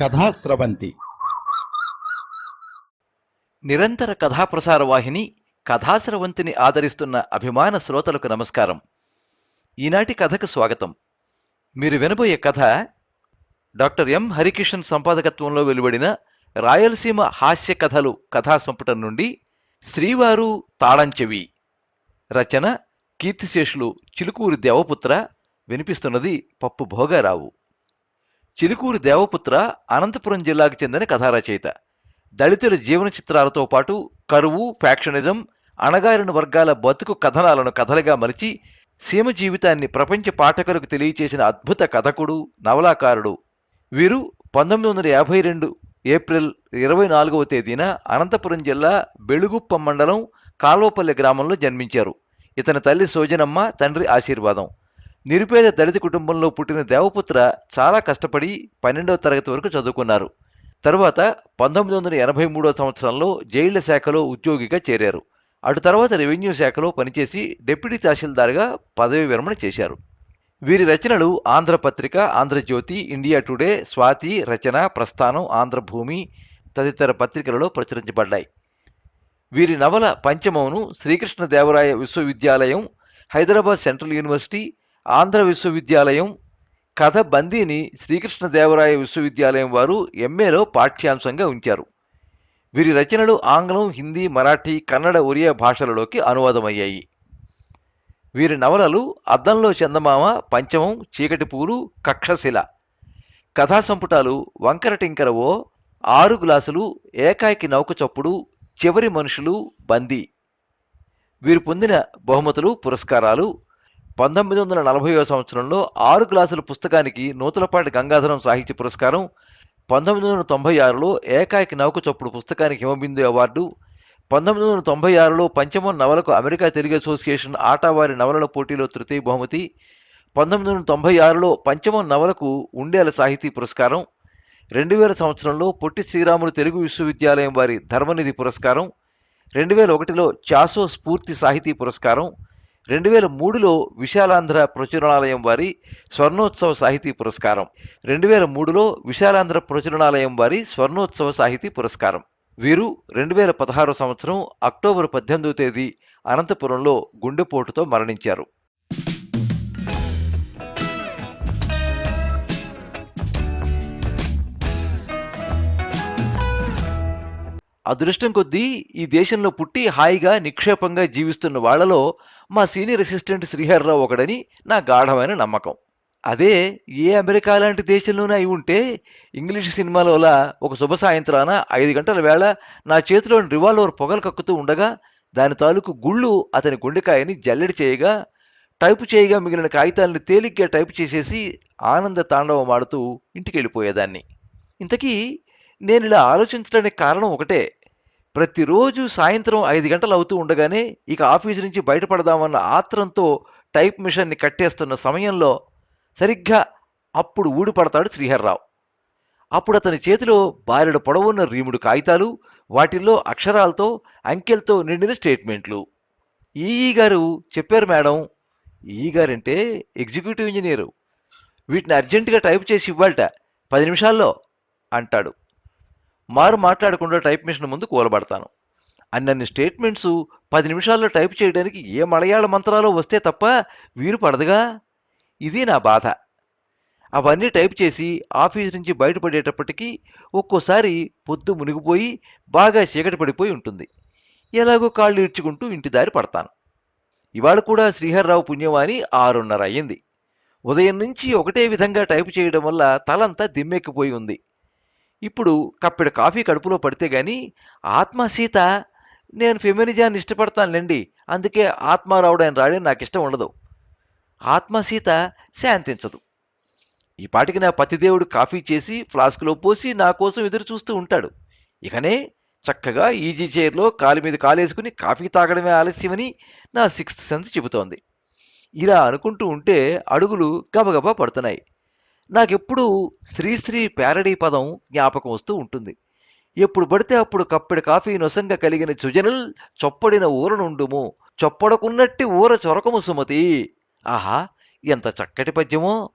కథాస్రవంతి నిరంతర కథాప్రసార వాహిని కథాస్రవంతిని ఆదరిస్తున్న అభిమాన శ్రోతలకు నమస్కారం. ఈనాటి కథకు స్వాగతం. మీరు వినబోయే కథ డాక్టర్ ఎం. హరికిషన్ సంపాదకత్వంలో వెలువడిన రాయలసీమ హాస్య కథలు కథా సంపుటం నుండి శ్రీవారు తాళంచెవి. రచన కీర్తిశేషులు చిలుకూరి దేవపుత్ర. వినిపిస్తున్నది పప్పు భోగారావు. చిలుకూరి దేవపుత్ర అనంతపురం జిల్లాకు చెందిన కథారచయిత. దళితుల జీవన చిత్రాలతో పాటు కరువు ఫ్యాక్షనిజం అణగారిన వర్గాల బతుకు కథనాలను కథలుగా మలిచి సీమ జీవితాన్ని ప్రపంచ పాఠకులకు తెలియచేసిన అద్భుత కథకుడు నవలాకారుడు వీరు పంతొమ్మిది వందల యాభై రెండు ఏప్రిల్ ఇరవై నాలుగవ తేదీన అనంతపురం జిల్లా బెళుగుప్ప మండలం కాల్వపల్లి గ్రామంలో జన్మించారు. ఇతని తల్లి సోజనమ్మ తండ్రి ఆశీర్వాదం. నిరుపేద దళిత కుటుంబంలో పుట్టిన దేవపుత్ర చాలా కష్టపడి పన్నెండవ తరగతి వరకు చదువుకున్నారు. తరువాత పంతొమ్మిది వందల ఎనభై మూడో సంవత్సరంలో జైళ్ళ శాఖలో ఉద్యోగిగా చేరారు. అటు తర్వాత రెవెన్యూ శాఖలో పనిచేసి డిప్యూటీ తహసీల్దార్గా పదవి విరమణ చేశారు. వీరి రచనలు ఆంధ్రపత్రిక ఆంధ్రజ్యోతి ఇండియా టుడే స్వాతి రచన ప్రస్థానం ఆంధ్రభూమి తదితర పత్రికలలో ప్రచురించబడ్డాయి. వీరి నవల పంచమమును శ్రీకృష్ణదేవరాయ విశ్వవిద్యాలయం హైదరాబాద్ సెంట్రల్ యూనివర్సిటీ ఆంధ్ర విశ్వవిద్యాలయం కథ బందీని శ్రీకృష్ణదేవరాయ విశ్వవిద్యాలయం వారు ఎంఏలో పాఠ్యాంశంగా ఉంచారు. వీరి రచనలు ఆంగ్లం హిందీ మరాఠీ కన్నడ ఒరియా భాషలలోకి అనువాదమయ్యాయి. వీరి నవలలు అద్దంలో చందమామ పంచమం చీకటి పూలు కక్షశిల కథా సంపుటాలు వంకర టింకరవో ఆరు గ్లాసులు ఏకాకి నౌక చప్పుడు చివరి మనుషులు బందీ. వీరు పొందిన బహుమతులు పురస్కారాలు పంతొమ్మిది వందల నలభైవ సంవత్సరంలో ఆరు గ్లాసుల పుస్తకానికి నూతలపాటి గంగాధరం సాహిత్య పురస్కారం పంతొమ్మిది వందల తొంభై ఆరులో ఏకాకి నౌక చొప్పుడు పుస్తకానికి హిమబిందు అవార్డు పంతొమ్మిది వందల తొంభై ఆరులో పంచమ నవలకు అమెరికా తెలుగు అసోసియేషన్ ఆటావారి నవలల పోటీలో తృతీయ బహుమతి పంతొమ్మిది వందల తొంభై ఆరులో పంచమ నవలకు ఉండేల సాహితీ పురస్కారం రెండు వేల సంవత్సరంలో పొట్టి శ్రీరాములు తెలుగు విశ్వవిద్యాలయం వారి ధర్మనిధి పురస్కారం రెండు వేల ఒకటిలో చాసో స్ఫూర్తి సాహితీ పురస్కారం రెండు వేల మూడులో విశాలాంధ్ర ప్రచురణాలయం వారి స్వర్ణోత్సవ సాహితీ పురస్కారం. రెండు వేల మూడులో విశాలాంధ్ర ప్రచురణాలయం వారి స్వర్ణోత్సవ సాహితీ పురస్కారం. వీరు రెండు వేల పదహారు సంవత్సరం అక్టోబర్ పద్దెనిమిదవ తేదీ అనంతపురంలో గుండెపోటుతో మరణించారు. అదృష్టం కొద్దీ ఈ దేశంలో పుట్టి హాయిగా నిక్షేపంగా జీవిస్తున్న వాళ్ళలో మా సీనియర్ అసిస్టెంట్ శ్రీహర్రావు ఒకడని నా గాఢమైన నమ్మకం. అదే ఏ అమెరికా లాంటి దేశంలోనే అయి ఉంటే ఇంగ్లీష్ సినిమాలోలా ఒక శుభ సాయంత్రాన ఐదు గంటల వేళ నా చేతిలోని రివాల్వర్ పొగలు కక్కుతూ ఉండగా దాని తాలూకు గుళ్ళు అతని గుండెకాయని జల్లెడి చేయగా టైపు చేయగా మిగిలిన కాగితాలను తేలిగ్గా టైపు చేసేసి ఆనంద తాండవం ఆడుతూ ఇంటికి వెళ్ళిపోయేదాన్ని ఇంతకీ నేను ఇలా ఆలోచించడానికి కారణం ఒకటే. ప్రతిరోజు సాయంత్రం ఐదు గంటలు అవుతూ ఉండగానే ఇక ఆఫీసు నుంచి బయటపడదామన్న ఆత్రంతో టైప్ మిషన్ని కట్టేస్తున్న సమయంలో సరిగ్గా అప్పుడు ఊడిపడతాడు శ్రీహర్రావు. అప్పుడు అతని చేతిలో బారెడు పొడవున్న రీముడు కాగితాలు వాటిల్లో అక్షరాలతో అంకెలతో నిండిన స్టేట్మెంట్లు. ఈఈ గారు చెప్పారు మేడం ఈఈ గారంటే ఎగ్జిక్యూటివ్ ఇంజనీరు. వీటిని అర్జెంటుగా టైప్ చేసి ఇవ్వాలట పది నిమిషాల్లో అంటాడు. మారు మాట్లాడకుండా టైప్ మిషన్ ముందు కూలబడతాను. అన్నన్ని స్టేట్మెంట్స్ పది నిమిషాల్లో టైప్ చేయడానికి ఏ మలయాళ మంత్రాలో వస్తే తప్ప వీలు పడదుగా? ఇది నా బాధ. అవన్నీ టైప్ చేసి ఆఫీస్ నుంచి బయటపడేటప్పటికీ ఒక్కోసారి పొద్దు మునిగిపోయి బాగా చీకటి పడిపోయి ఉంటుంది. ఎలాగో కాళ్ళు ఇడ్చుకుంటూ ఇంటి దారి పడతాను. ఇవాళ కూడా శ్రీహర్రావు పుణ్యవాణి ఆరున్నర అయ్యింది. ఉదయం నుంచి ఒకటే విధంగా టైప్ చేయడం వల్ల తలంతా దిమ్మెక్కిపోయి ఉంది. ఇప్పుడు కప్పెడు కాఫీ కడుపులో పడితే గాని ఆత్మ సీత నేను ఫెమినిజాన్ని ఇష్టపడతానులేండి. అందుకే ఆత్మారావుడు ఆయన రాయడం నాకు ఇష్టం ఉండదు. ఆత్మ సీత శాంతించదు. ఈ పాటికి నా పతిదేవుడు కాఫీ చేసి ఫ్లాస్క్లో పోసి నా కోసం ఎదురు చూస్తూ ఉంటాడు. ఇకనే చక్కగా ఈజీ చైర్లో కాలు మీద కాలేసుకుని కాఫీ తాగడమే ఆలస్యమని నా సిక్స్త్ సెన్స్ చెబుతోంది. ఇలా అనుకుంటూ ఉంటే అడుగులు గబగబా పడుతున్నాయి. నాకెప్పుడు శ్రీశ్రీ ప్యారడీ పదం జ్ఞాపకం వస్తూ ఉంటుంది. ఎప్పుడు పడితే అప్పుడు కప్పెడు కాఫీ నొసంగ కలిగిన సుజనుల్ చొప్పడిన ఊరనుండుము చొప్పడకున్నట్టి ఊర చొరకము సుమతి. ఆహా ఎంత చక్కటి పద్యమో.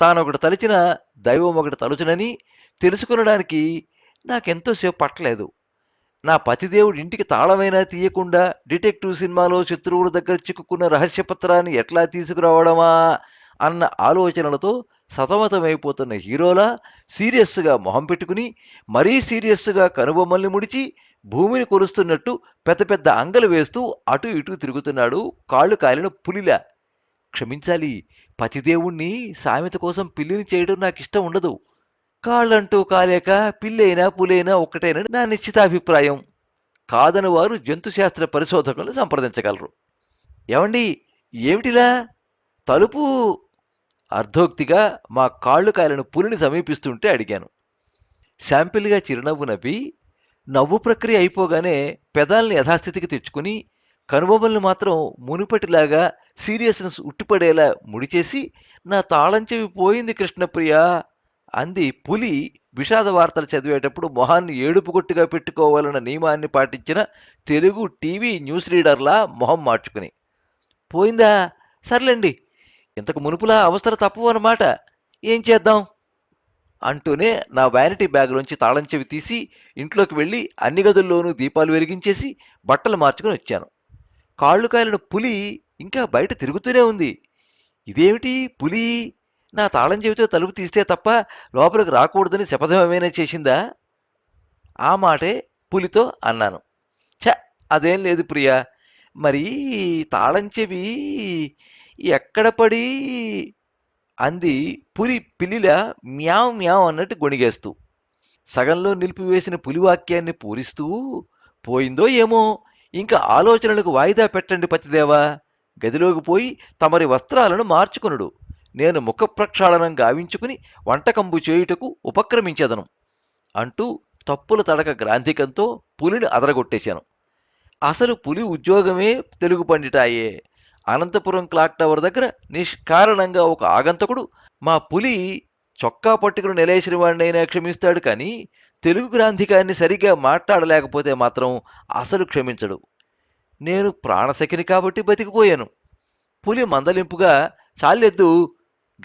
తానొకటి తలిచిన దైవం ఒకటి తలుచునని తెలుసుకునడానికి నాకెంతోసేపు పట్టలేదు. నా పతిదేవుడి ఇంటికి తాళమైనా తీయకుండా డిటెక్టివ్ సినిమాలో శత్రువుల దగ్గర చిక్కుకున్న రహస్య పత్రాన్ని ఎట్లా తీసుకురావడమా అన్న ఆలోచనలతో సతమతమైపోతున్న హీరోలా సీరియస్గా మొహం పెట్టుకుని మరీ సీరియస్గా కనుబొమ్మల్ని ముడిచి భూమిని కొలుస్తున్నట్టు పెద్ద పెద్ద అంగలు వేస్తూ అటు ఇటు తిరుగుతున్నాడు కాళ్ళు కాలిన పులిలా. క్షమించాలి పతిదేవుణ్ణి సామెత కోసం పిల్లిని చేయడం నాకు ఇష్టం ఉండదు. కాళ్ళంటూ కాలేక పిల్లైనా పులైనా ఒక్కటేనని నా నిశ్చితాభిప్రాయం. కాదని వారు జంతుశాస్త్ర పరిశోధకులను సంప్రదించగలరు. ఏమండి ఏమిటిలా? తలుపు అర్ధోక్తిగా మా కాళ్ళు కాలిన పులిని సమీపిస్తుంటే అడిగాను. శాంపిల్గా చిరునవ్వు నవ్వి నవ్వు ప్రక్రియ అయిపోగానే పెదాల్ని యథాస్థితికి తెచ్చుకుని కనుబొమ్మల్ని మాత్రం మునుపటిలాగా సీరియస్నెస్ ఉట్టిపడేలా ముడిచేసి నా తాళం చెవి పోయింది కృష్ణప్రియ అంది పులి విషాద వార్తలు చదివేటప్పుడు మొహాన్ని ఏడుపుగొట్టుగా పెట్టుకోవాలన్న నియమాన్ని పాటించిన తెలుగు టీవీ న్యూస్ రీడర్లా మొహం మార్చుకుని. పోయిందా? సర్లేండి. ఇంతకు మునుపులా అవసరం తప్పు అన్నమాట. ఏం చేద్దాం? అంటూనే నా వ్యానిటీ బ్యాగ్లోంచి తాళం చెవి తీసి ఇంట్లోకి వెళ్ళి అన్ని గదుల్లోనూ దీపాలు వెలిగించేసి బట్టలు మార్చుకుని వచ్చాను. కాళ్ళు కాలిన పులి ఇంకా బయట తిరుగుతూనే ఉంది. ఇదేమిటి పులి? నా తాళం చెవితో తలుపు తీస్తే తప్ప లోపలికి రాకూడదని శపథమేమైనా ఏమైనా చేసిందా? ఆ మాటే పులితో అన్నాను. ఛ! అదేం లేదు ప్రియా. మరి తాళం చెవి ఎక్కడ పడి? అంది పులి పిల్లిలా మ్యావ్ మ్యావ్ అన్నట్టు గొణిగేస్తూ. సగంలో నిలిపివేసిన పులి వాక్యాన్ని పూరిస్తూ పోయిందో ఏమో? ఇంకా ఆలోచనలకు వాయిదా పెట్టండి పతిదేవా. గదిలోకి పోయి తమరి వస్త్రాలను మార్చుకునుడు. నేను ముఖ ప్రక్షాళనం గావించుకుని వంటకంబు చేయుటకు ఉపక్రమించెదను అంటూ తప్పుల తడక గ్రాంధికంతో పులిని అదరగొట్టేశాను. అసలు పులి ఉద్యోగమే తెలుగు పండిటాయే అనంతపురం క్లాక్ టవర్ దగ్గర నిష్కారణంగా ఒక ఆగంతకుడు మా పులి చొక్కా పట్టుకుని నిలేసిన వాడినైనా క్షమిస్తాడు కానీ తెలుగు గ్రాంధికాన్ని సరిగ్గా మాట్లాడలేకపోతే మాత్రం అసలు క్షమించడు. నేను ప్రాణశకిని కాబట్టి బతికిపోయాను. పులి మందలింపుగా చాలెద్దు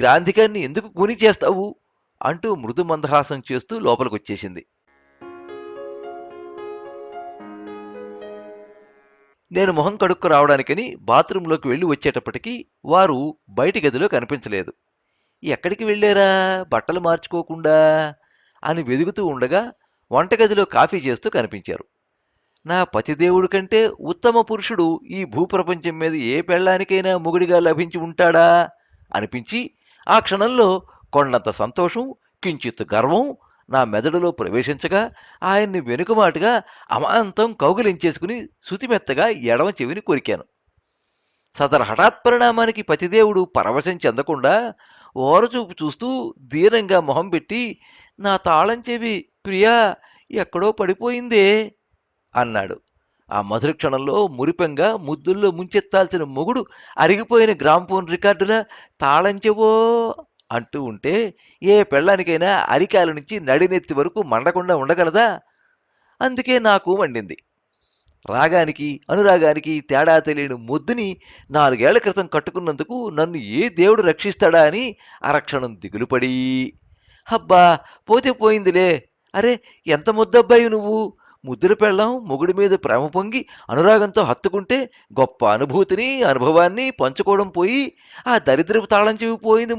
గ్రాంధికాన్ని ఎందుకు కూని చేస్తావు? అంటూ మృదు మందహాసం చేస్తూ లోపలికొచ్చేసింది. నేను మొహం కడుక్కు రావడానికని బాత్రూంలోకి వెళ్ళి వచ్చేటప్పటికి వారు బయటి గదిలో కనిపించలేదు. ఎక్కడికి వెళ్ళారా? బట్టలు మార్చుకోకుండా? అని వెదుగుతూ ఉండగా వంటగదిలో కాఫీ చేస్తూ కనిపించారు. నా పతిదేవుడి కంటే ఉత్తమ పురుషుడు ఈ భూప్రపంచం మీద ఏ పెళ్ళానికైనా మొగుడిగా లభించి ఉంటాడా? అనిపించి ఆ క్షణంలో కొండంత సంతోషం కించిత్ గర్వం నా మెదడులో ప్రవేశించగా ఆయన్ని వెనుకమాటుగా అమాంతం కౌగిలించేసుకుని శుతిమెత్తగా ఎడమ చెవిని కొరికాను. సదర హఠాత్ పరిణామానికి పతిదేవుడు పరవశం చెందకుండా ఓరచూపు చూస్తూ దీనంగా మొహం పెట్టి నా తాళం చెవి ప్రియా ఎక్కడో పడిపోయిందే అన్నాడు. ఆ మధుర క్షణంలో మురిపెంగా ముద్దుల్లో ముంచెత్తాల్సిన మొగుడు అరిగిపోయిన గ్రామ్ఫోన్ రికార్డుల తాళం చెవో అంటూ ఉంటే ఏ పెళ్ళానికైనా అరికాల నుంచి నడినెత్తి వరకు మండకుండా ఉండగలదా? అందుకే నాకు మండింది రాగానికి అనురాగానికి తేడా తెలియని ముద్దుని నాలుగేళ్ళ క్రితం కట్టుకున్నందుకు నన్ను ఏ దేవుడు రక్షిస్తాడా అని అరక్షణం దిగులుపడి హబ్బా పోతే పోయిందిలే. అరే ఎంత ముద్దబ్బాయి నువ్వు? ముద్దుల పెళ్ళం మొగుడి మీద ప్రేమ పొంగి అనురాగంతో హత్తుకుంటే గొప్ప అనుభూతిని అనుభవాన్ని పంచుకోవడం పోయి ఆ దరిద్రపు తాళం చెవి పోయింది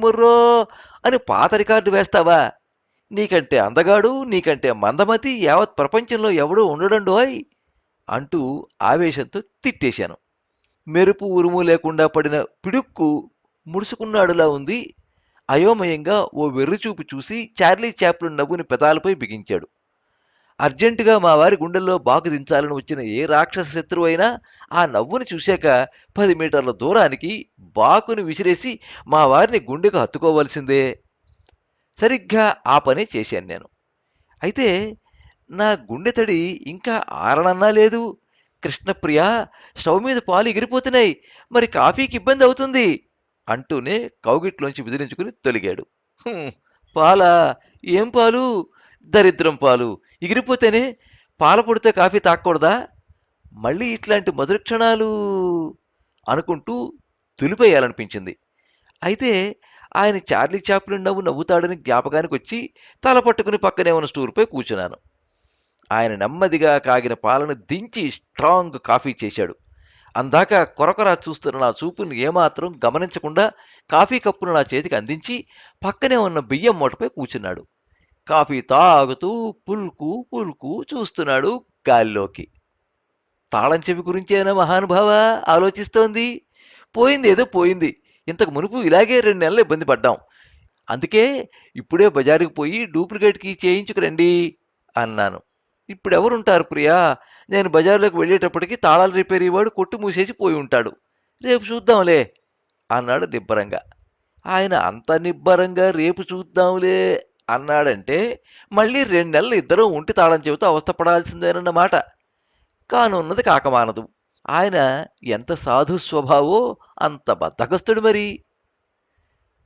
అని పాత రికార్డు వేస్తావా? నీకంటే అందగాడు నీకంటే మందమతి యావత్ ప్రపంచంలో ఎవడూ ఉండడండోయ్ అంటూ ఆవేశంతో తిట్టేశాను. మెరుపు ఉరుము లేకుండా పడిన పిడుక్కు ముడుసుకున్నాడులా ఉంది. అయోమయంగా ఓ వెర్రిచూపు చూసి చార్లీ చాప్లు నవ్వుని పెదాలపై బిగించాడు. అర్జెంటుగా మా వారి గుండెల్లో బాకు దించాలని వచ్చిన ఏ రాక్షస శత్రువు అయినా ఆ నవ్వుని చూశాక పది మీటర్ల దూరానికి బాకుని విసిరేసి మా వారిని గుండెకు హత్తుకోవలసిందే. సరిగ్గా ఆ పనే చేశాను నేను. అయితే నా గుండె తడి ఇంకా ఆరణన్నా లేదు. కృష్ణప్రియ స్టవ్ మీద పాలు ఎగిరిపోతున్నాయి. మరి కాఫీకి ఇబ్బంది అవుతుంది అంటూనే కౌగిట్లోంచి విదిలించుకుని తొలిగాడు. పాలా? ఏం పాలు? దరిద్రం పాలు. ఎగిరిపోతేనే పాల పొడితే కాఫీ తాకూడదా మళ్ళీ ఇట్లాంటి మధుర క్షణాలు అనుకుంటూ తులిపేయాలనిపించింది. అయితే ఆయన చార్లీ చాప్లిన్ నవ్వు నవ్వుతాడని జ్ఞాపకానికి వచ్చి తల పట్టుకుని పక్కనే ఉన్న స్టూల్పై కూర్చున్నాను. ఆయన నెమ్మదిగా కాగిన పాలను దించి స్ట్రాంగ్ కాఫీ చేశాడు. అందాక కొరకొరా చూస్తున్న నా చూపుని ఏమాత్రం గమనించకుండా కాఫీ కప్పును నా చేతికి అందించి పక్కనే ఉన్న బియ్యం మూటపై కూర్చున్నాడు. కాఫీ తాగుతూ పుల్కు పుల్కు చూస్తున్నాడు గాలిలోకి. తాళం చెవి గురించేనా మహానుభావ? ఆలోచిస్తోంది. పోయింది ఏదో పోయింది. ఇంతకు మునుపు ఇలాగే రెండు నెలలు ఇబ్బంది పడ్డాం. అందుకే ఇప్పుడే బజారుకి పోయి డూప్లికేట్కి చేయించుకురండి అన్నాను. ఇప్పుడు ఎవరుంటారు ప్రియా? నేను బజార్లోకి వెళ్ళేటప్పటికి తాళాలు రిపేర్ వాడు కొట్టు మూసేసి పోయి ఉంటాడు. రేపు చూద్దాంలే అన్నాడు నిబ్బరంగా. ఆయన అంత నిబ్బరంగా రేపు చూద్దాంలే అన్నాడంటే మళ్ళీ రెండు నెలలు ఇద్దరూ ఉంటి తాళం చెబుతూ అవస్థపడాల్సిందేనన్నమాట. కానున్నది కాకమానదు ఆయన ఎంత సాధు స్వభావో అంత బద్దగస్తుడు మరి.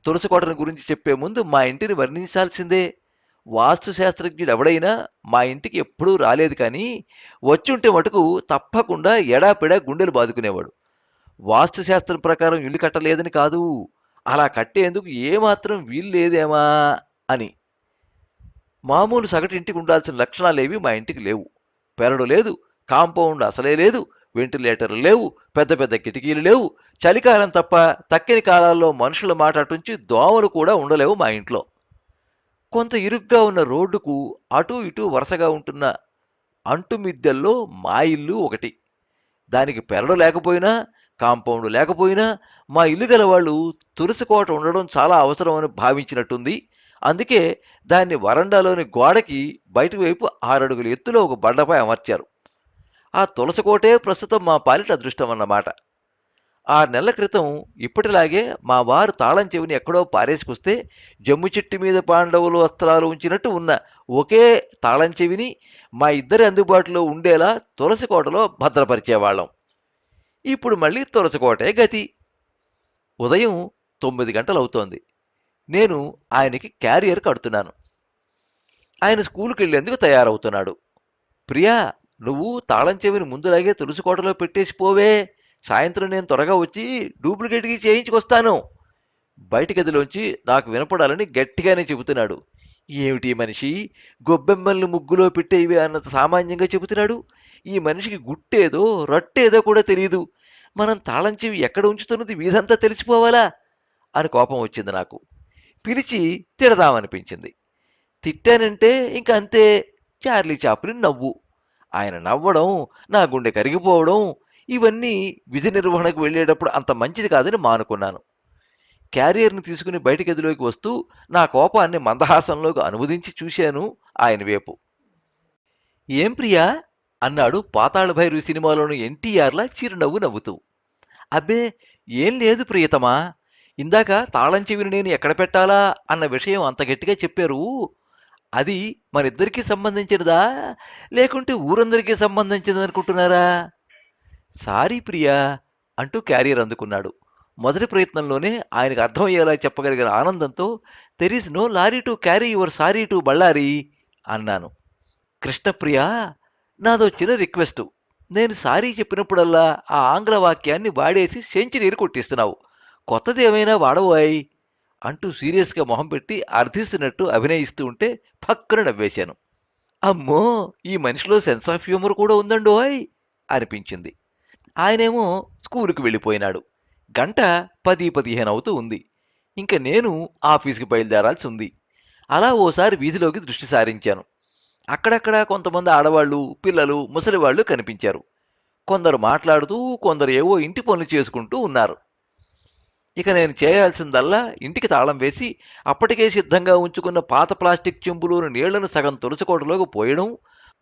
తులసికోటను గురించి చెప్పే ముందు మా ఇంటిని వర్ణించాల్సిందే. వాస్తు శాస్త్రజ్ఞుడు ఎవడైనా మా ఇంటికి ఎప్పుడూ రాలేదు కానీ వచ్చుంటే మటుకు తప్పకుండా ఎడాపెడా గుండెలు బాదుకునేవాడు. వాస్తు శాస్త్రం ప్రకారం ఇల్లు కట్టలేదని కాదు. అలా కట్టేందుకు ఏమాత్రం వీలు లేదేమా అని. మామూలు సగటు ఇంటికి ఉండాల్సిన లక్షణాలేవి మా ఇంటికి లేవు. పెరడు లేదు కాంపౌండ్ అసలే లేదు వెంటిలేటర్లు లేవు పెద్ద పెద్ద కిటికీలు లేవు. చలికాలం తప్ప తక్కిన కాలాల్లో మనుషుల మాట అటుంచి దోమలు కూడా ఉండలేవు మా ఇంట్లో. కొంత ఇరుగ్గా ఉన్న రోడ్డుకు అటు ఇటు వరుసగా ఉంటున్న అంటుమిద్దెల్లో మా ఇల్లు ఒకటి. దానికి పెరడు లేకపోయినా కాంపౌండ్ లేకపోయినా మా ఇల్లు గల వాళ్ళు తులసికోట ఉండడం చాలా అవసరం అని భావించినట్టుంది. అందుకే దాన్ని వరండాలోని గోడకి బయటి వైపు ఆరడుగుల ఎత్తులో ఒక బండపై అమర్చారు. ఆ తులసికోటే ప్రస్తుతం మా పాలిట అదృష్టం అన్నమాట. ఆరు నెలల క్రితం ఇప్పటిలాగే మా వారు తాళం చెవిని ఎక్కడో పారేసుకొస్తే జమ్ము చెట్టు మీద పాండవులు వస్త్రాలు ఉంచినట్టు ఉన్న ఒకే తాళం చెవిని మా ఇద్దరి అందుబాటులో ఉండేలా తులసికోటలో భద్రపరిచేవాళ్ళం. ఇప్పుడు మళ్ళీ తులసికోటే గతి. ఉదయం తొమ్మిది గంటలు అవుతోంది నేను ఆయనకి క్యారియర్ కడుతున్నాను. ఆయన స్కూల్కి వెళ్ళేందుకు తయారవుతున్నాడు. ప్రియా నువ్వు తాళం చెవిని ముందులాగే తులుసుకోటలో పెట్టేసి పోవే. సాయంత్రం నేను త్వరగా వచ్చి డూప్లికేట్కి చేయించుకొస్తాను. బయటి గదిలోంచి నాకు వినపడాలని గట్టిగానే చెబుతున్నాడు. ఏమిటి మనిషి? గొబ్బెమ్మల్ని ముగ్గులో పెట్టేవి అన్నంత సామాన్యంగా చెబుతున్నాడు? ఈ మనిషికి గుట్టేదో రట్టేదో కూడా తెలియదు మనం తాళం చెవి ఎక్కడ ఉంచుతున్నది వీధంతా తెలిసిపోవాలా? అని కోపం వచ్చింది నాకు. పిలిచి తిడదామనిపించింది. తిట్టానంటే ఇంక అంతే. చార్లీ చాప్లిన్ నవ్వు. ఆయన నవ్వడం నా గుండె కరిగిపోవడం ఇవన్నీ విధి నిర్వహణకు వెళ్ళేటప్పుడు అంత మంచిది కాదని మానుకున్నాను. క్యారియర్ని తీసుకుని బయటకెదిలోకి వస్తూ నా కోపాన్ని మందహాసంలోకి అనువదించి చూశాను ఆయన వైపు. ఏం ప్రియా? అన్నాడు పాతాళ భైరు సినిమాలోని ఎన్టీఆర్లా చిరునవ్వు నవ్వుతూ. అబ్బే ఏం లేదు ప్రియతమా? ఇందాక తాళం చెవిని నేను ఎక్కడ పెట్టాలా అన్న విషయం అంత గట్టిగా చెప్పారు. అది మరిద్దరికీ సంబంధించినదా? లేకుంటే ఊరందరికీ సంబంధించినది అనుకుంటున్నారా? సారీ ప్రియా అంటూ క్యారియర్ అందుకున్నాడు. మొదటి ప్రయత్నంలోనే ఆయనకు అర్థమయ్యేలా చెప్పగలిగిన ఆనందంతో there is no lorry to carry your sorry to Bellary అన్నాను. కృష్ణప్రియ నాదో చిన్న రిక్వెస్ట్. నేను సారీ చెప్పినప్పుడల్లా ఆ ఆంగ్ల వాక్యాన్ని వాడేసి సెంచరీని కొట్టిస్తున్నావు. కొత్తది ఏమైనా వాడబోయ్ అంటూ సీరియస్గా మొహం పెట్టి అర్థిస్తున్నట్టు అభినయిస్తూ ఉంటే పక్కన నవ్వేశాను. అమ్మో! ఈ మనిషిలో సెన్స్ ఆఫ్ హ్యూమర్ కూడా ఉందండోయ్ అనిపించింది. ఆయనేమో స్కూలుకి వెళ్ళిపోయినాడు. గంట పది పదిహేను అవుతూ ఉంది. ఇంకా నేను ఆఫీస్కి బయలుదేరాల్సి ఉంది. అలా ఓసారి వీధిలోకి దృష్టి సారించాను. అక్కడక్కడ కొంతమంది ఆడవాళ్ళు పిల్లలు ముసలివాళ్ళు కనిపించారు. కొందరు మాట్లాడుతూ కొందరు ఏవో ఇంటి పనులు చేసుకుంటూ ఉన్నారు. ఇక నేను చేయాల్సిందల్లా ఇంటికి తాళం వేసి అప్పటికే సిద్ధంగా ఉంచుకున్న పాత ప్లాస్టిక్ చెంబులోని నీళ్ళను సగం తులసికోటలోకి పోయడం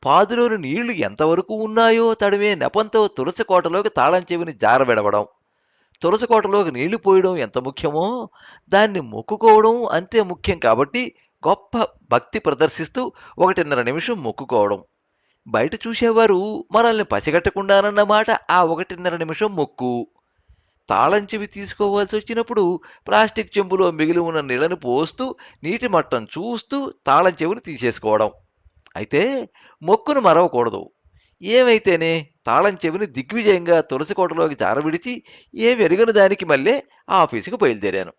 పాదులోని నీళ్ళు ఎంతవరకు ఉన్నాయో తడివే నెపంతో తులసికోటలోకి తాళం చెవిని జారబెడవడం తులసికోటలోకి నీళ్ళు పోయడం ఎంత ముఖ్యమో దాన్ని మొక్కుకోవడం అంతే ముఖ్యం కాబట్టి గొప్ప భక్తి ప్రదర్శిస్తూ ఒకటిన్నర నిమిషం మొక్కుకోవడం. బయట చూసేవారు మనల్ని పసిగట్టకుండానన్నమాట ఆ ఒకటిన్నర నిమిషం మొక్కు. తాళం చెవి తీసుకోవాల్సి వచ్చినప్పుడు ప్లాస్టిక్ చెంబులో మిగిలి ఉన్న నీళ్ళను పోస్తూ నీటి మట్టం చూస్తూ తాళం చెవిని తీసేసుకోవడం. అయితే మొక్కును మరవకూడదు. ఏమైతేనే తాళం చెవిని దిగ్విజయంగా తులసికోటలోకి జారవిడిచి ఏమి ఎరుగిన దానికి మళ్ళీ ఆఫీసుకు బయలుదేరాను.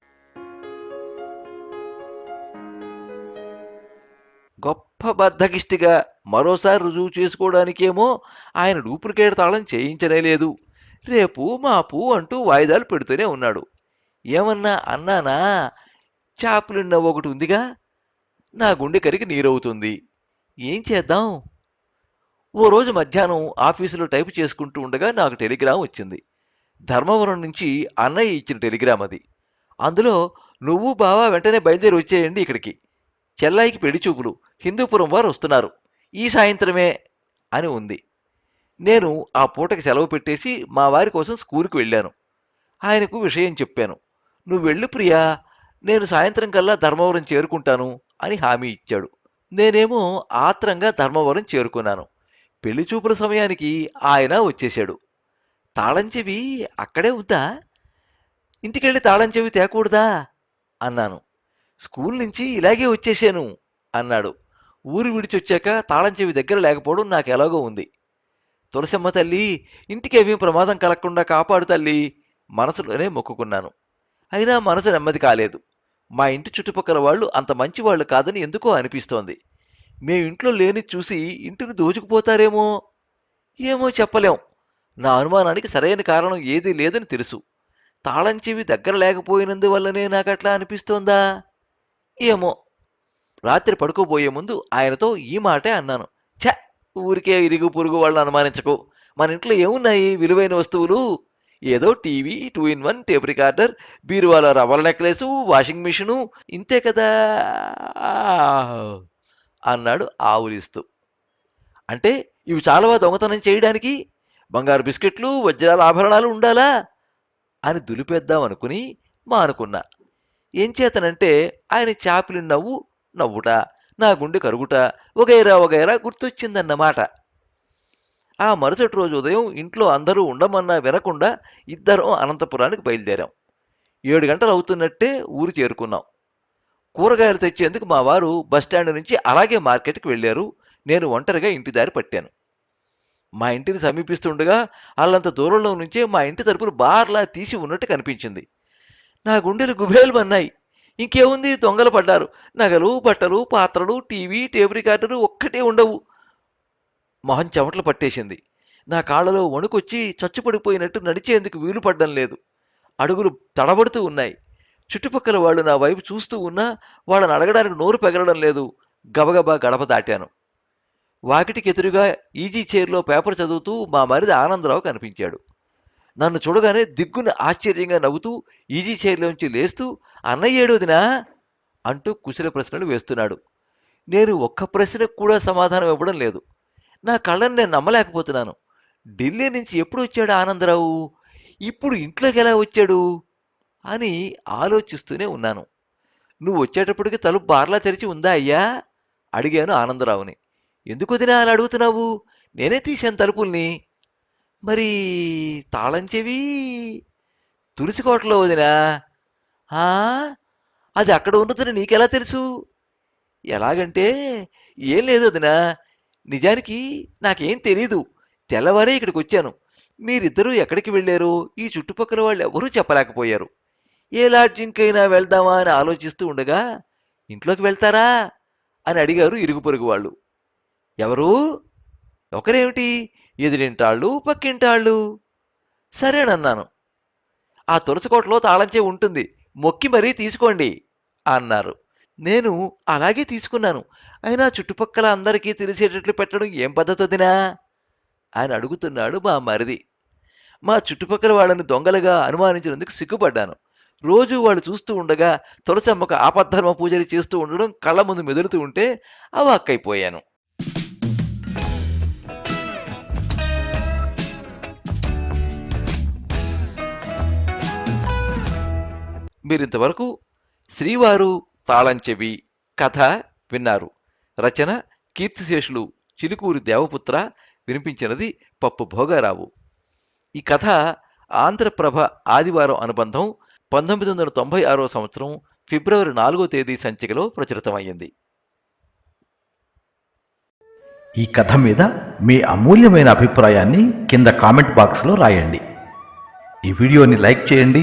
గొప్ప బద్ధకిష్టిగా మరోసారి రుజువు చేసుకోవడానికేమో ఆయన డూప్లికేట్ తాళం చేయించనే లేదు. రేపు మాపు అంటూ వాయిదాలు పెడుతూనే ఉన్నాడు. ఏమన్నా అన్నానా? చాపలున్న ఒకటి ఉందిగా. నా గుండె కరికి నీరవుతుంది. ఏం చేద్దాం? ఓ రోజు మధ్యాహ్నం ఆఫీసులో టైప్ చేసుకుంటూ ఉండగా నాకు టెలిగ్రామ్ వచ్చింది. ధర్మవరం నుంచి అన్నయ్య ఇచ్చిన టెలిగ్రామ్ అది. అందులో నువ్వు బావా వెంటనే బయలుదేరి వచ్చేయండి ఇక్కడికి. చెల్లాయికి పెళ్ళి చూపులు. హిందూపురం వారు వస్తున్నారు. ఈ సాయంత్రమే అని ఉంది. నేను ఆ పూటకి సెలవు పెట్టేసి మా వారి కోసం స్కూల్కి వెళ్ళాను. ఆయనకు విషయం చెప్పాను. నువ్వు వెళ్ళు ప్రియా నేను సాయంత్రం కల్లా ధర్మవరం చేరుకుంటాను అని హామీ ఇచ్చాడు. నేనేమో ఆత్రంగా ధర్మవరం చేరుకున్నాను. పెళ్ళి చూపుల సమయానికి ఆయన వచ్చేశాడు. తాళం చెవి అక్కడే ఉందా? ఇంటికెళ్ళి తాళం చెవి తేకూడదా? అన్నాను. స్కూల్ నుంచి ఇలాగే వచ్చేసాను అన్నాడు. ఊరు విడిచొచ్చాక తాళం చెవి దగ్గర లేకపోవడం నాకు ఎలాగో ఉంది. తులసమ్మ తల్లి ఇంటికి ఏమీ ప్రమాదం కలగకుండా కాపాడు తల్లి మనసులోనే మొక్కుకున్నాను. అయినా మనసు నెమ్మది కాలేదు. మా ఇంటి చుట్టుపక్కల వాళ్ళు అంత మంచి వాళ్ళు కాదని ఎందుకో అనిపిస్తోంది. మేము ఇంట్లో లేని చూసి ఇంటిని దోచుకుపోతారేమో? ఏమో చెప్పలేం. నా అనుమానానికి సరైన కారణం ఏదీ లేదని తెలుసు. తాళం చెవి దగ్గర లేకపోయినందువల్లనే నాకు అట్లా అనిపిస్తోందా? ఏమో. రాత్రి పడుకోబోయే ముందు ఆయనతో ఈ మాటే అన్నాను. ఊరికే ఇరుగు పొరుగు వాళ్ళని అనుమానించకు. మన ఇంట్లో ఏమున్నాయి? విలువైన వస్తువులు? ఏదో TV two in one tape recorder బీరువాల రవ్వల నెక్లెసు వాషింగ్ మిషను ఇంతే కదా? అన్నాడు ఆవులిస్తూ. అంటే ఇవి చాలా దొంగతనం చేయడానికి? బంగారు బిస్కెట్లు వజ్రాల ఆభరణాలు ఉండాలా? అని దులిపేద్దాం అనుకుని మా అనుకున్నా ఏం చేతనంటే ఆయన చాపిలి నవ్వు నవ్వుట. నా గుండె కరుగుట వగైరా వగైరా గుర్తొచ్చిందన్నమాట. ఆ మరుసటి రోజు ఉదయం ఇంట్లో అందరూ ఉండమన్నా వినకుండా ఇద్దరం అనంతపురానికి బయలుదేరాం. ఏడు గంటలు అవుతున్నట్టే ఊరు చేరుకున్నాం. కూరగాయలు తెచ్చేందుకు మా వారు బస్టాండ్ నుంచి అలాగే మార్కెట్కి వెళ్ళారు. నేను ఒంటరిగా ఇంటి దారి పట్టాను. మా ఇంటిని సమీపిస్తుండగా అల్లంత దూరంలో నుంచే మా ఇంటి తలుపులు బార్లా తీసి ఉన్నట్టు కనిపించింది. నా గుండెలు గుబేలు అన్నాయి ఇంకేముంది? దొంగలు పడ్డారు. నగలు బట్టలు పాత్రలు టీవీ టేబుల్ రికార్డరు ఒక్కటే ఉండవు. మొహం చెమటలు పట్టేసింది. నా కాళ్ళలో వణుకొచ్చి చచ్చుపడిపోయినట్టు నడిచేందుకు వీలు పడ్డం లేదు. అడుగులు తడబడుతూ ఉన్నాయి. చుట్టుపక్కల వాళ్ళు నా వైపు చూస్తూ ఉన్నా వాళ్ళని అడగడానికి నోరు పెగలడం లేదు. గబగబా గడప దాటాను. వాకిటికి ఎదురుగా ఈజీ చైర్లో పేపర్ చదువుతూ మా మరిది ఆనందరావు కనిపించాడు. నన్ను చూడగానే దిగ్గున ఆశ్చర్యంగా నవ్వుతూ ఈజీ చైర్లోంచి లేస్తూ అన్నయ్యేడోదినా అంటూ కుశల ప్రశ్నలు వేస్తున్నాడు. నేను ఒక్క ప్రశ్నకు కూడా సమాధానం ఇవ్వడం లేదు. నా కళ్ళని నేను నమ్మలేకపోతున్నాను. ఢిల్లీ నుంచి ఎప్పుడు వచ్చాడు ఆనందరావు? ఇప్పుడు ఇంట్లోకి ఎలా వచ్చాడు? అని ఆలోచిస్తూనే ఉన్నాను. నువ్వు వచ్చేటప్పటికి తలుపు బార్లా తెరిచి ఉందా అయ్యా? అడిగాను ఆనందరావుని. ఎందుకు వదినా అలా అడుగుతున్నావు? నేనే తీశాను తలుపుల్ని. మరి తాళం చెవి తులసికోటలో వదినా? ఆ, అది అక్కడ ఉన్నదని నీకెలా తెలుసు? ఎలాగంటే ఏం లేదు వదినా. నిజానికి నాకేం తెలీదు. తెల్లవారే ఇక్కడికి వచ్చాను. మీరిద్దరూ ఎక్కడికి వెళ్ళారు? ఈ చుట్టుపక్కల వాళ్ళు ఎవరూ చెప్పలేకపోయారు. ఏ లాడ్జింగ్కైనా వెళ్దామా అని ఆలోచిస్తూ ఉండగా ఇంట్లోకి వెళ్తారా? అని అడిగారు ఇరుగు పొరుగు వాళ్ళు. ఎవరు? ఒకరేమిటి? ఎదురింటాళ్ళు పక్కింటాళ్ళు సరేనన్నాను. ఆ తులసికోటలో తాళంచే ఉంటుంది. మొక్కి మరీ తీసుకోండి అన్నారు. నేను అలాగే తీసుకున్నాను. అయినా చుట్టుపక్కల అందరికీ తెలిసేటట్లు పెట్టడం ఏం పద్ధతి వదినా అని అడుగుతున్నాడు మా మరిది. మా చుట్టుపక్కల వాళ్ళని దొంగలుగా అనుమానించినందుకు సిగ్గుపడ్డాను. రోజు వాళ్ళు చూస్తూ ఉండగా తులసమ్మకు ఆపద్ధర్మ పూజలు చేస్తూ ఉండడం కళ్ళ ముందు మెదులుతూ ఉంటే అవాక్కైపోయాను. మీరింతవరకు శ్రీవారు తాళంచెవి కథ విన్నారు. రచన కీర్తిశేషులు చిలుకూరి దేవపుత్ర వినిపించినది పప్పు భోగారావు. ఈ కథ ఆంధ్రప్రభ ఆదివారం అనుబంధం పంతొమ్మిది వందల తొంభై ఆరో సంవత్సరం ఫిబ్రవరి నాలుగో తేదీ సంచికలో ప్రచురితమయ్యింది. ఈ కథ మీద మీ అమూల్యమైన అభిప్రాయాన్ని కింద కామెంట్ బాక్స్లో రాయండి. ఈ వీడియోని లైక్ చేయండి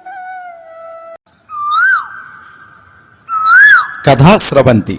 కథా స్రవంతి